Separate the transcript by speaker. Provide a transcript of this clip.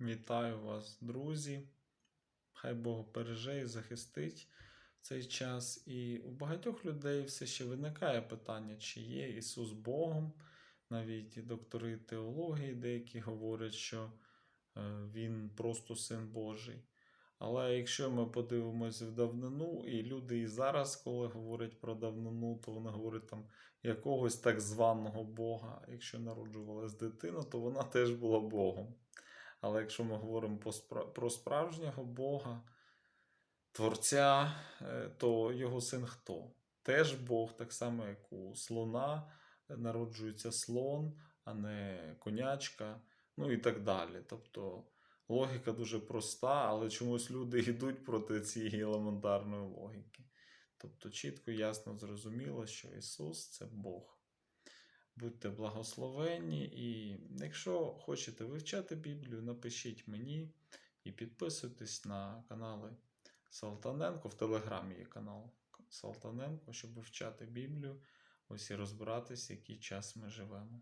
Speaker 1: Вітаю вас, друзі. Хай Бог береже і захистить цей час. І у багатьох людей все ще виникає питання, чи є Ісус Богом. Навіть доктори теології деякі говорять, що е, Він просто син Божий. Але якщо ми подивимось в давнину, і люди і зараз, коли говорять про давнину, то вони говорять там якогось так званого Бога. Якщо народжувалась дитина, то вона теж була Богом. Але якщо ми говоримо про справжнього Бога, Творця, е, то його син хто? Теж Бог, так само, як у слона народжується слон, а не конячка, ну і так далі. Тобто логіка дуже проста, але чомусь люди йдуть проти цієї елементарної логіки. Тобто чітко, ясно зрозуміло, що Ісус це Бог. Будьте благословенні, і якщо хочете вивчати Біблію, напишіть мені і підписуйтесь на канали Салтаненко. В Телеграмі є канал Салтаненко, щоб вивчати Біблію, ось і розбиратись, який час ми живемо.